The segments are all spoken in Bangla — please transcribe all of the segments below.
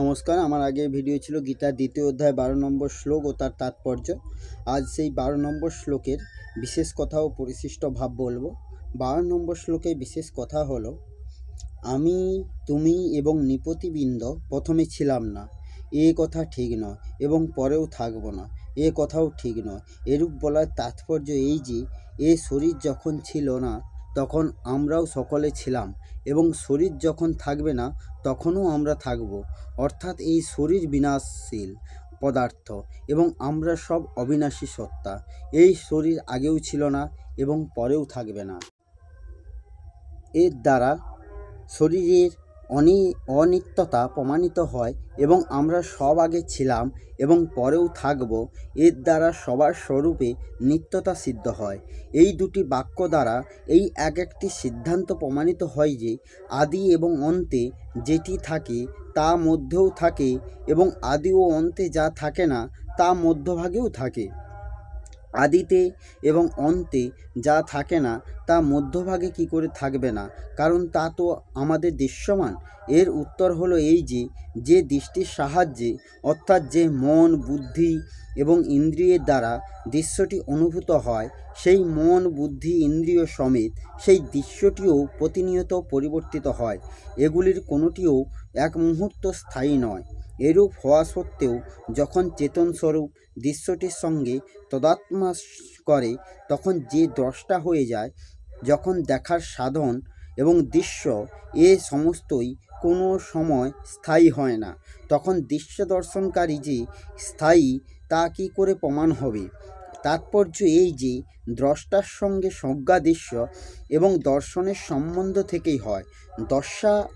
নমস্কার, আমার আগে ভিডিও ছিল গীতার দ্বিতীয় অধ্যায় বারো নম্বর শ্লোক ও তার তাৎপর্য। আজ সেই বারো নম্বর শ্লোকের বিশেষ কথা ও পরিশিষ্ট ভাব বলব। বারো নম্বর শ্লোকে বিশেষ কথা হলো, আমি, তুমি এবং নিপতিবৃন্দ প্রথমে ছিলাম না, এ কথা ঠিক নয় এবং পরেও থাকব না, এ কথাও ঠিক নয়। এরূপ বলার তাৎপর্য এই যে, এ শরীর যখন ছিল না তখন আমরাও সকলে ছিলাম এবং শরীর যখন থাকবে না, তখনও আমরা থাকব। অর্থাৎ এই শরীর বিনাশশীল পদার্থ এবং আমরা সব অবিনাশী সত্তা। এই শরীর আগেও ছিল না এবং পরেও থাকবে না। এর দ্বারা শরীরের অনি, অনিত্যতা প্রমাণিত হয় এবং আমরা সব আগে ছিলাম এবং পরেও থাকব, এর দ্বারা সবার স্বরূপে নিত্যতা সিদ্ধ হয়। এই দুটি বাক্য দ্বারা এই এক একটি সিদ্ধান্ত প্রমাণিত হয় যে আদি এবং অন্তে যেটি থাকে তা মধ্যেও থাকে এবং আদি ও অন্তে যা থাকে না তা মধ্যভাগেও থাকে। আদিতে এবং অন্তে যা থাকে না, তা মধ্যভাগে কি করে থাকবে না? কারণ তা তো আমাদের দৃশ্যমান। এর উত্তর হলো এই যে যে দৃষ্টির সাহায্যে, অর্থাৎ যে মন, বুদ্ধি এবং ইন্দ্রিয়ের দ্বারা দৃশ্যটি অনুভূত হয়, সেই মন, বুদ্ধি, ইন্দ্রিয় সমেত সেই দৃশ্যটিও প্রতিনিয়ত পরিবর্তিত হয়। এগুলির কোনোটিও এক মুহূর্ত স্থায়ী নয়। এরূপ হওয়া সত্ত্বেও যখন চেতন স্বরূপ দৃশ্যটির সঙ্গে তদাত্মা করে, তখন যে দ্রষ্টা হয়ে যায়, যখন দেখার সাধন এবং দৃশ্য এ সমস্তই কোনো সময় স্থায়ী হয় না, তখন দৃশ্য দর্শনকারী যে স্থায়ী, তা কী করে প্রমাণ হবে? তাৎপর্য এই যে, দ্রষ্টার সঙ্গে সংজ্ঞা দৃশ্য এবং দর্শনের সম্বন্ধ থেকেই হয়। দর্শা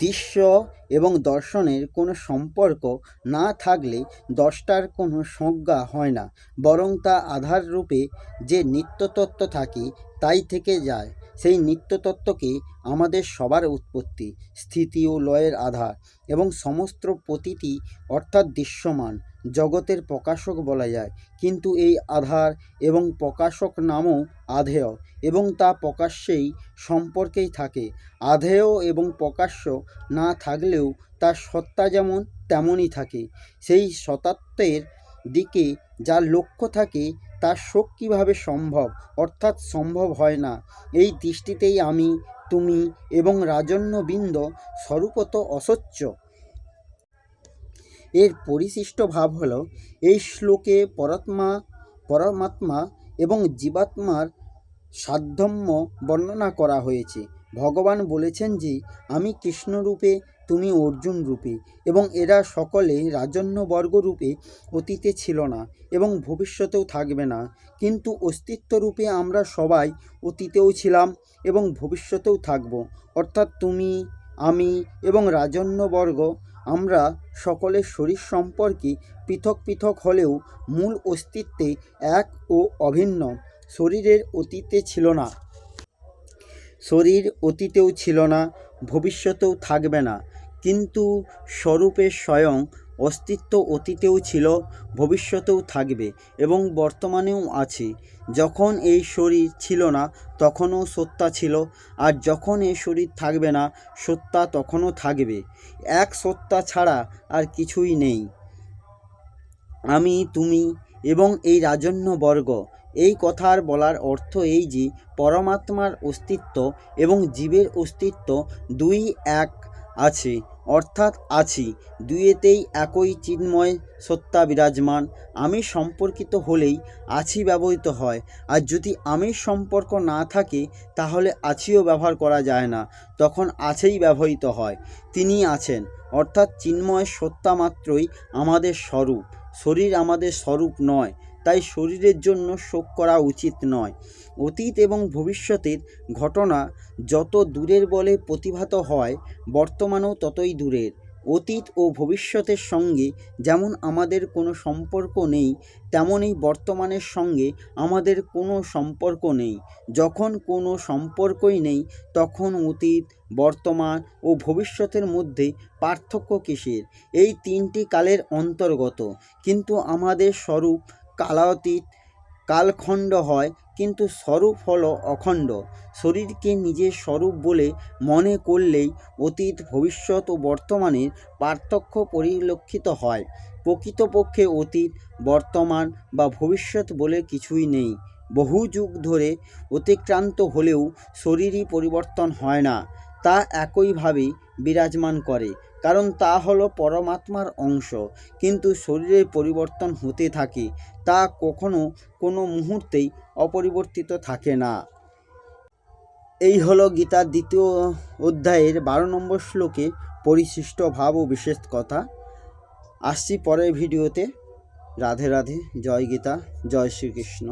দৃশ্য এবং দর্শনের কোনো সম্পর্ক না থাকলে দশটার কোনো সংজ্ঞা হয় না, বরং তা আধাররূপে যে নিত্যতত্ত্ব থাকে তাই থেকে যায়। সেই নিত্যতত্ত্বকে আমাদের সবার উৎপত্তি, স্থিতি ও লয়ের আধার এবং সমস্ত প্রতীতি অর্থাৎ দৃশ্যমান, জগতের প্রকাশক বলা যায়। কিন্তু এই আধার এবং প্রকাশক নামও আধেয় এবং তা প্রকাশ্যেই সম্পর্কেই থাকে। আধেয় এবং প্রকাশ্য না থাকলেও তার সত্তা যেমন, তেমনই থাকে। সেই সতাত্ত্বের দিকে যার লক্ষ্য থাকে তার শোক কীভাবে সম্ভব? অর্থাৎ সম্ভব হয় না। এই দৃষ্টিতেই আমি, তুমি এবং রাজন্যবৃন্দ স্বরূপত অস্বচ্ছ এর পরিশিষ্ট ভাব হলো, এই শ্লোকে পরমাত্মা পরমাত্মা এবং জীবাত্মার সাধ্যম্য বর্ণনা করা হয়েছে। ভগবান বলেছেন যে, আমি কৃষ্ণরূপে, তুমি অর্জুন রূপে, এবং এরা সকলে রাজন্যবর্গ রূপে অতীতে ছিল না, এবং ভবিষ্যতেও থাকবে না। কিন্তু অস্তিত্ব রূপে আমরা সবাই অতীতেও ছিলাম এবং ভবিষ্যতেও থাকব। অর্থাৎ তুমি, আমি এবং রাজন্যবর্গ, আমরা সকলের শরীর সম্পর্কে পৃথক পৃথক হলেও মূল অস্তিত্বে এক ও অভিন্ন। শরীরের অতীতে ছিল না। শরীর অতীতেও ছিল না, ভবিষ্যতেও থাকবে না। কিন্তু স্বরূপে স্বয়ং অস্তিত্ব অতীতেও ছিল, ভবিষ্যতেও থাকবে এবং বর্তমানেও আছে। যখন এই শরীর ছিল না, তখনও সত্তা ছিল আর যখন এই শরীর থাকবে না, সত্তা তখনও থাকবে। এক সত্তা ছাড়া আর কিছুই নেই। আমি, তুমি এবং এই রাজন্যবর্গ। এই কথার বলার অর্থ এই যে, পরমাত্মার অস্তিত্ব এবং জীবের অস্তিত্ব দুই এক আছে, অর্থাৎ আছি। দুইয়েতেই একই চিন্ময় সত্তা বিরাজমান। আমি সম্পর্কিত হলেই আছি ব্যবহৃত হয়। আর যদি আমির সম্পর্ক না থাকে, তাহলে আছিও ব্যবহার করা যায় না। তখন আছেই ব্যবহৃত হয়। তিনি আছেন, অর্থাৎ চিন্ময় সত্তা মাত্রই আমাদের স্বরূপ। শরীর আমাদের স্বরূপ নয়, তাই শরীরের জন্য শোক করা উচিত নয়। অতীত এবং ভবিষ্যতের ঘটনা যত দূরের বলে প্রতিভাত হয়, বর্তমানও ততই দূরের। অতীত ও ভবিষ্যতের সঙ্গে যেমন আমাদের কোনো সম্পর্ক নেই তেমনই বর্তমানের সঙ্গে আমাদের কোনো সম্পর্ক নেই। যখন কোনো সম্পর্কই নেই, তখন অতীত, বর্তমান ও ভবিষ্যতের মধ্যে পার্থক্য কিসের? এই তিনটি কালের অন্তর্গত। কিন্তু আমাদের স্বরূপ কালাতীত কালখণ্ড হয়, কিন্তু স্বরূপ হলো অখণ্ড। শরীরকে নিজের স্বরূপ বলে মনে করলেই অতীত, ভবিষ্যৎ ও বর্তমানের পার্থক্য পরিলক্ষিত হয়। প্রকৃতপক্ষে অতীত, বর্তমান বা ভবিষ্যৎ বলে কিছুই নেই। বহু যুগ ধরে অতিক্রান্ত হলেও শরীরই পরিবর্তন হয় না। তা একইভাবে বিরাজমান করে, কারণ তা হলো পরমাত্মার অংশ। কিন্তু শরীরের পরিবর্তন হতে থাকে, তা কখনো কোনো মুহূর্তেই অপরিবর্তিত থাকে না। এই হলো গীতার দ্বিতীয় অধ্যায়ের বারো নম্বর শ্লোকে পরিশিষ্ট ভাব ও বিশেষ কথা। আসছি পরের ভিডিওতে। রাধে রাধে, জয় গীতা, জয় শ্রীকৃষ্ণ।